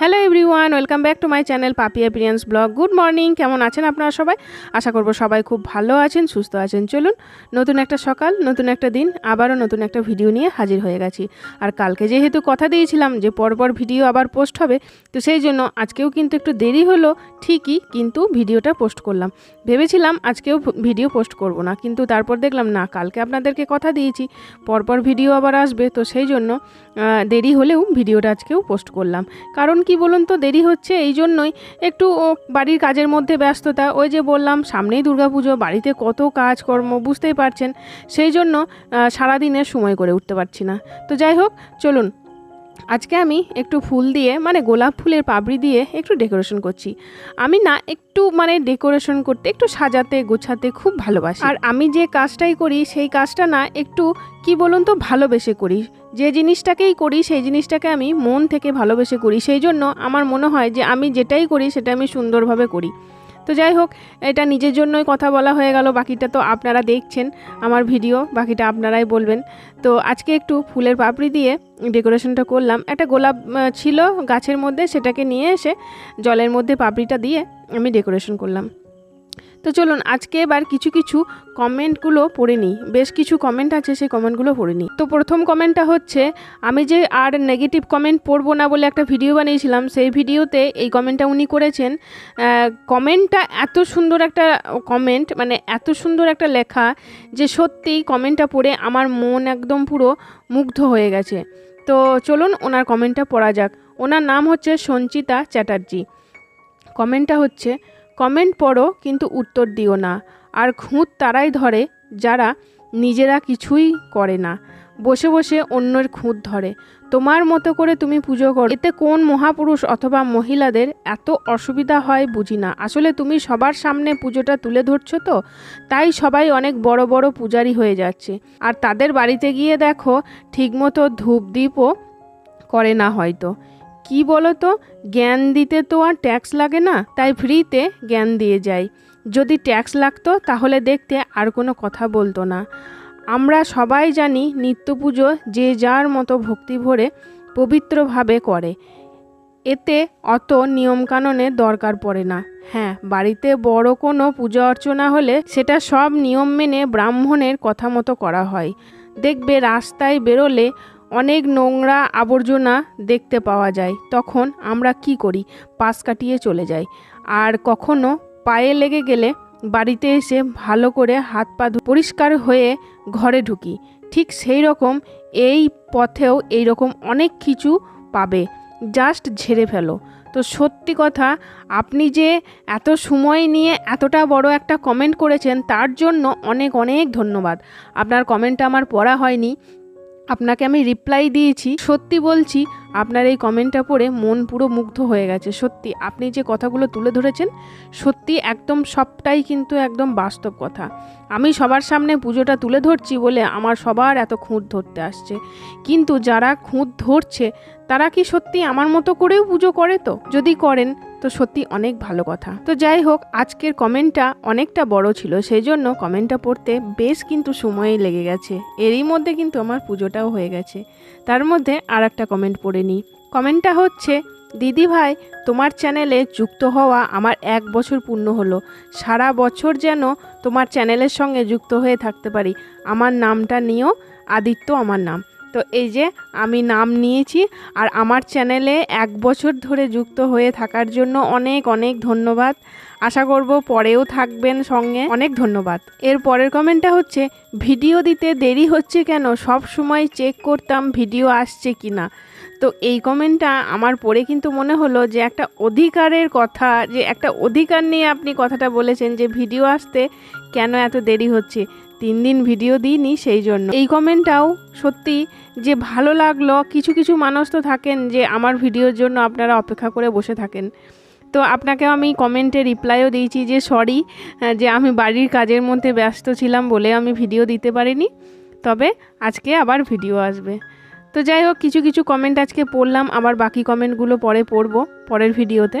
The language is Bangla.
Hello everyone welcome back to my channel Papi experience blog good morning কেমন আছেন আপনারা সবাই? আশা করব সবাই খুব ভালো আছেন, সুস্থ আছেন। চলুন, নতুন একটা সকাল, নতুন একটা দিন, আবারও নতুন একটা ভিডিও নিয়ে হাজির হয়ে গেছি। আর কালকে যেহেতু কথা দিয়েছিলাম যে পরপর ভিডিও আবার পোস্ট হবে, তো সেই জন্য আজকেও কিন্তু একটু দেরি হলো, ঠিকই কিন্তু ভিডিওটা পোস্ট করলাম। ভেবেছিলাম আজকেও ভিডিও পোস্ট করব না, কিন্তু তারপর দেখলাম, না, কালকে আপনাদেরকে কথা দিয়েছি, পরপর ভিডিও আবার আসবে, তো সেই জন্য দেরি হলেও ভিডিওটা আজকেও পোস্ট করলাম। কারণ কি বলুন তো দেরি হচ্ছে এই জন্যই একটু ও, বাড়ির কাজের মধ্যে ব্যস্ততা। ওই যে বললাম সামনেই দুর্গাপুজো বাড়িতে কত কাজকর্ম বুঝতেই পারছেন। সেই জন্য আহ, সারাদিনের সময় করে উঠতে পারছি না। তো যাই হোক চলুন। আজকে আমি একটু ফুল দিয়ে মানে গোলাপ ফুলের পাপড়ি দিয়ে একটু ডেকোরেশন করছি। আমি না একটু মানে ডেকোরেশন করতে একটু সাজাতে গোছাতে খুব ভালোবাসি। আর আমি যে কাজটাই করি সেই কাজটা না একটু কি বলুন তো ভালোবেসে করি। যে জিনিসটাকেই করি, সেই জিনিসটাকে আমি মন থেকে ভালোবেসে করি। সেই জন্য আমার মনে হয় যে আমি যেটাই করি, সেটা আমি সুন্দরভাবে করি। তো যাই হোক, এটা নিজের জন্যই কথা বলা হয়ে গেল। বাকিটা তো আপনারা দেখছেন আমার ভিডিও, বাকিটা আপনারাই বলবেন। তো আজকে একটু ফুলের পাপড়ি দিয়ে ডেকোরেশনটা করলাম। একটা গোলাপ ছিল গাছের মধ্যে, সেটাকে নিয়ে এসে জলের মধ্যে পাপড়িটা দিয়ে আমি ডেকোরেশন করলাম। তো চলুন, আজকে এবার কিছু কিছু কমেন্টগুলো পড়ে নিই। বেশ কিছু কমেন্ট আছে, সেই কমেন্টগুলো পড়ে নিই। তো প্রথম কমেন্টটা হচ্ছে, আমি যে আর নেগেটিভ কমেন্ট পড়ব না বলে একটা ভিডিও বানিয়েছিলাম, সেই ভিডিওতে এই কমেন্টটা উনি করেছেন। কমেন্টটা এত সুন্দর একটা কমেন্ট মানে এত সুন্দর একটা লেখা যে সত্যিই কমেন্টটা পড়ে আমার মন একদম পুরো মুগ্ধ হয়ে গেছে। তো চলুন, ওনার কমেন্টটা পড়া যাক। ওনার নাম হচ্ছে সঞ্চিতা চ্যাটার্জি। কমেন্টটা হচ্ছে কমেন্ট পড়ো, কিন্তু উত্তর দিও না। আর খুঁত তারাই ধরে, যারা নিজেরা কিছুই করে না। বসে বসে অন্যের খুঁত ধরে। তোমার মতো করে তুমি পুজো করো। এতে কোন মহাপুরুষ অথবা মহিলাদের এত অসুবিধা হয় বুঝি না। আসলে তুমি সবার সামনে পুজোটা তুলে ধরছো তো? তাই সবাই অনেক বড় বড় পূজারি হয়ে যাচ্ছে। আর তাদের বাড়িতে গিয়ে দেখো, ঠিকমতো ধূপ দ্বীপও করে না হয়তো। কি বলো তো জ্ঞান দিতে তো আর ট্যাক্স লাগে না, তাই ফ্রিতে জ্ঞান দিয়ে যায় যদি ট্যাক্স লাগতো, তাহলে দেখতে আর কোনো কথা বলতো না। আমরা সবাই জানি নিত্য পুজো যে যার মতো ভক্তি ভরে পবিত্রভাবে করে। এতে অত নিয়মকানুনের দরকার পড়ে না। হ্যাঁ বাড়িতে বড় কোনো পূজা অর্চনা হলে সেটা সব নিয়ম মেনে ব্রাহ্মণের কথা মতো করা হয়। দেখবে রাস্তায় বেরোলে অনেক নোংরা আবর্জনা দেখতে পাওয়া যায়। তখন আমরা কি করি? পাশ কাটিয়ে চলে যাই। আর কখনো পায়ে লেগে গেলে বাড়িতে এসে ভালো করে হাত পা পরিষ্কার হয়ে ঘরে ঢুকি। ঠিক সেই রকম এই পথেও এই রকম অনেক কিছু পাবে। জাস্ট ঝেড়ে ফেলো। তো সত্যি কথা, আপনি যে এত সময় নিয়ে এতটা বড় একটা কমেন্ট করেছেন, তার জন্য অনেক অনেক ধন্যবাদ। আপনার কমেন্টটা আমার পড়া হয়নি। আপনাকে আমি রিপ্লাই দিয়েছি, সত্যি বলছি, আপনার এই কমেন্টটা পড়ে মন পুরো মুগ্ধ হয়ে গেছে, সত্যি। আপনি যে কথাগুলো তুলে ধরেছেন, সত্যি একদম সবটাই কিন্তু একদম বাস্তব কথা। আমি সবার সামনে পুজোটা তুলে ধরছি বলে আমার সবার এত খুঁত ধরতে আসছে। কিন্তু যারা খুঁত ধরছে, তারা কি সত্যি আমার মতো করেও পুজো করে তো? যদি করেন তো সত্যি অনেক ভালো কথা। তো যাই হোক আজকের কমেন্টটা অনেকটা বড় ছিল সেই জন্য কমেন্টটা পড়তে বেশ কিন্তু সময় লেগে গেছে। এরই মধ্যে কিন্তু আমার পুজোটাও হয়ে গেছে। তার মধ্যে আর একটা কমেন্ট পড়ে নিই। কমেন্টটা হচ্ছে, দিদি ভাই, তোমার চ্যানেলে যুক্ত হওয়া আমার এক বছর পূর্ণ হলো। সারা বছর যেন তোমার চ্যানেলের সঙ্গে যুক্ত হয়ে থাকতে পারি। আমার নামটা নিয়েও আদিত্য আমার নাম। তো এই যে আমি নাম নিয়েছি আর আমার চ্যানেলে এক বছর ধরে যুক্ত হয়ে থাকার জন্য অনেক অনেক ধন্যবাদ। আশা করব পরেও থাকবেন সঙ্গে। অনেক ধন্যবাদ। এর পরের কমেন্টটা হচ্ছে, ভিডিও দিতে দেরি হচ্ছে কেন? সব সময় চেক করতাম ভিডিও আসছে কি না তো এই কমেন্টটা আমার পড়ে কিন্তু মনে হলো যে একটা অধিকারের কথা, যে একটা অধিকার নিয়ে আপনি কথাটা বলেছেন যে ভিডিও আসতে কেন এত দেরি হচ্ছে। তিন দিন ভিডিও দিইনি সেই জন্য। এই কমেন্টটাও সত্যি যে ভালো লাগল, কিছু কিছু মানুষ তো থাকেন যে আমার ভিডিওর জন্য আপনারা অপেক্ষা করে বসে থাকেন। তো আপনাকে আমি কমেন্টে রিপ্লাইও দিয়েছি যে সরি যে আমি বাড়ির কাজের মধ্যে ব্যস্ত ছিলাম বলে আমি ভিডিও দিতে পারিনি, তবে আজকে আবার ভিডিও আসবে। তো যাই হোক, কিছু কিছু কমেন্ট আজকে পড়লাম, আবার বাকি কমেন্টগুলো পরে পড়ব, পরের ভিডিওতে।